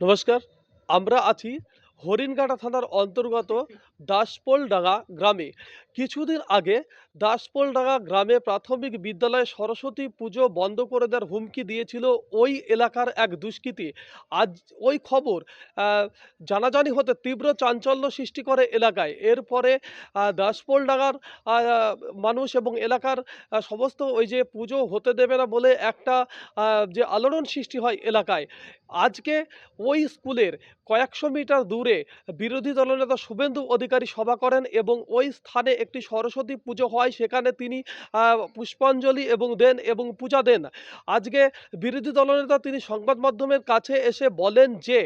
নমস্কার আমরা আছি হরিণঘাটা থানার অন্তর্গত দাসপোলডাঙ্গা গ্রামে। কিছুদিন আগে দাসপোলডাঙ্গা গ্রামে প্রাথমিক বিদ্যালয়ে সরস্বতী পুজো বন্ধ করে দেওয়ার হুমকি দিয়েছিল ওই এলাকার এক দুষ্কৃতী। আজ ওই খবর জানাজানি হতে তীব্র চাঞ্চল্য সৃষ্টি করে এলাকায়। এরপরে দাসপোলডাঙ্গার মানুষ এবং এলাকার সমস্ত ওই যে পুজো হতে দেবে না বলে একটা যে আলোড়ন সৃষ্টি হয় এলাকায়। আজকে ওই স্কুলের কয়েকশো মিটার দূরে বিরোধী দলনেতা শুভেন্দু অধিকারী সভা করেন এবং ওই স্থানে একটি সরস্বতী পুজো হয়, সেখানে তিনি পুষ্পাঞ্জলি এবং দেন এবং পূজা দেন। আজকে বিরোধী দলনেতা তিনি সংবাদ মাধ্যমের কাছে এসে বলেন যে,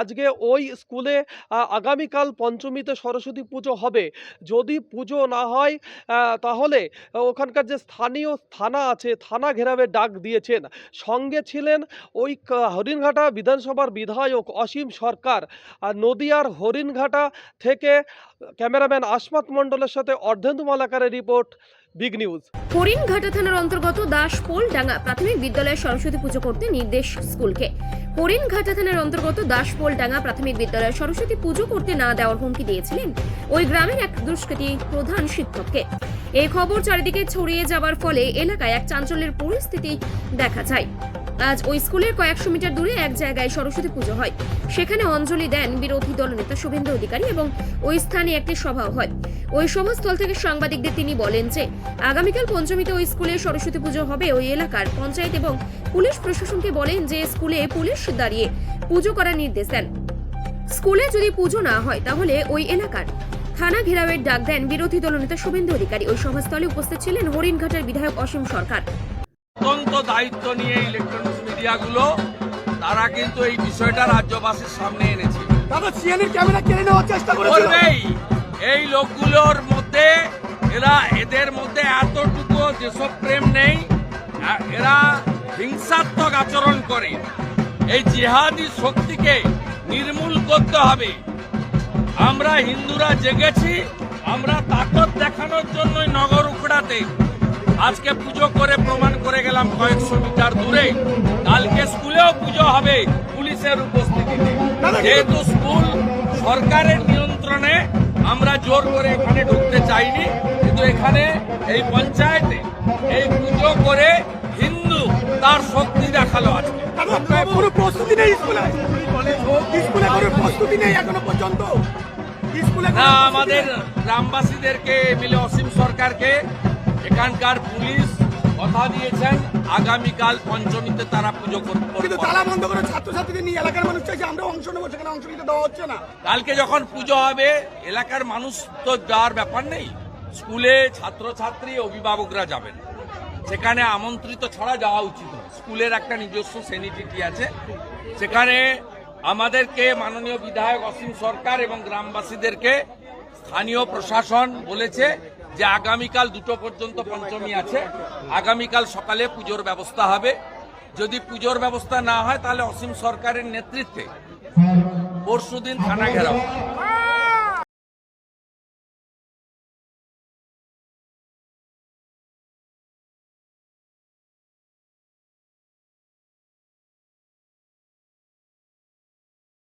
আজকে ওই স্কুলে আগামীকাল পঞ্চমীতে সরস্বতী পুজো হবে। যদি পুজো না হয় তাহলে ওখানকার যে স্থানীয় থানা আছে, থানা ঘেরাবে ডাক দিয়েছেন। সঙ্গে ছিলেন ওই হরিণঘাটা বিধানসভার বিধায়ক অসীম সরকার। আর নদিয়ার হরিণঘাটা থেকে ক্যামেরাম্যান আসমাত মণ্ডলের সাথে অর্ধেন্দু মালাকারের রিপোর্ট, বিগ নিউজ। হরিণঘাটা থানার অন্তর্গত দাসপোল ডাঙ্গা প্রাথমিক বিদ্যালয়ে সরস্বতী পুজো করতে নির্দেশ স্কুলকে। হরিণঘাটা থানার অন্তর্গত দাসপোল ডাঙ্গা প্রাথমিক বিদ্যালয়ে সরস্বতী পুজো করতে না দেওয়ার হুমকি দিয়েছিলেন ওই গ্রামের এক দুষ্কৃতী প্রধান শিক্ষককে। এই খবর চারিদিকে ছড়িয়ে যাওয়ার ফলে এলাকায় এক চাঞ্চল্যের পরিস্থিতি দেখা যায়। আজ ওই স্কুলের কয়েকশো মিটার দূরে এক জায়গায় সরস্বতী পুজো হয়। সেখানে অঞ্জলি দেন বিরোধী দলনেতা শুভেন্দু অধিকারী এবং ওই স্থানে একটি সভাও হয়। ওই সভাস্থল থেকে সাংবাদিকদের তিনি বলেন যে, আগামীকাল পঞ্চমীতে ওই স্কুলে সরস্বতী পুজো হবে ওই এলাকার পঞ্চায়েত এবং পুলিশ প্রশাসনকে বলেন যে, স্কুলে পুলিশ দাঁড়িয়ে পুজো করার নির্দেশ দেন। স্কুলে যদি পুজো না হয়, তাহলে ওই এলাকার থানা ঘেরাওয়ের ডাক দেন বিরোধী দলনেতা শুভেন্দু অধিকারী। ওই সভাস্থলে উপস্থিত ছিলেন হরিণঘাটের বিধায়ক অসীম সরকার। অত্যন্ত দায়িত্ব নিয়ে ইলেকট্রনিক্স মিডিয়াগুলো তারা কিন্তু এই বিষয়টা রাজ্যবাসীর সামনে এনেছে দাদা সিএনএর ক্যামেরা কেড়ে নেওয়ার চেষ্টা করবেই। এই লোকগুলোর মধ্যে এরা এদের মধ্যে এতটুকু যেসব প্রেম নেই এরা হিংসাত্মক আচরণ করে। এই জিহাদি শক্তিকে নির্মূল করতে হবে। আমরা হিন্দুরা জেগেছি আমরা তাকত দেখানোর জন্যই নগর উখড়াতে আজকে পুজো করে প্রমাণ গেলাম কয়েকশো মিটার দূরে কালকে স্কুলেও পুজো হবে পুলিশের উপস্থিতিতে যেহেতু স্কুল সরকারের নিয়ন্ত্রণে আমরা জোর করে এখানে ঢুকতে চাইনি কিন্তু এখানে এই পঞ্চায়েতে এই পুজো করে হিন্দু তার শক্তি দেখাল আজকে। দাদা কোনো প্রস্তুতি নেই স্কুলে? স্কুলে কোনো প্রস্তুতি নেই এখনও পর্যন্ত? না আমাদের গ্রামবাসীদেরকে মিলে অসীম সরকারকে এখানকার পুলিশ কথা দিয়েছেন আগামীকাল পঞ্চমীতে তারা পুজো কর- কিন্তু করবে তালা বন্ধ করে ছাত্রছাত্রীদের নিয়ে এলাকার মানুষ চাইছে আমরা অংশ নেব সেখানে অংশ নিতে দেওয়া হচ্ছে না। কালকে যখন পুজো হবে এলাকার মানুষ তো যাওয়ার ব্যাপার নেই। স্কুলে ছাত্রছাত্রী অভিভাবকরা যাবেন। সেখানে আমন্ত্রিত ছাড়া যাওয়া উচিত স্কুলের একটা নিজস্ব সেনিটিটি আছে। সেখানে আমাদেরকে মাননীয় বিধায়ক অসীম সরকার এবং গ্রামবাসীদেরকে স্থানীয় প্রশাসন বলেছে যে আগামীকাল দুটো পর্যন্ত পঞ্চমী আছে। আগামীকাল সকালে পুজোর ব্যবস্থা হবে। যদি পুজোর ব্যবস্থা না হয়, তাহলে অসীম সরকারের নেতৃত্বে পরশুদিন থানা ঘেরাও।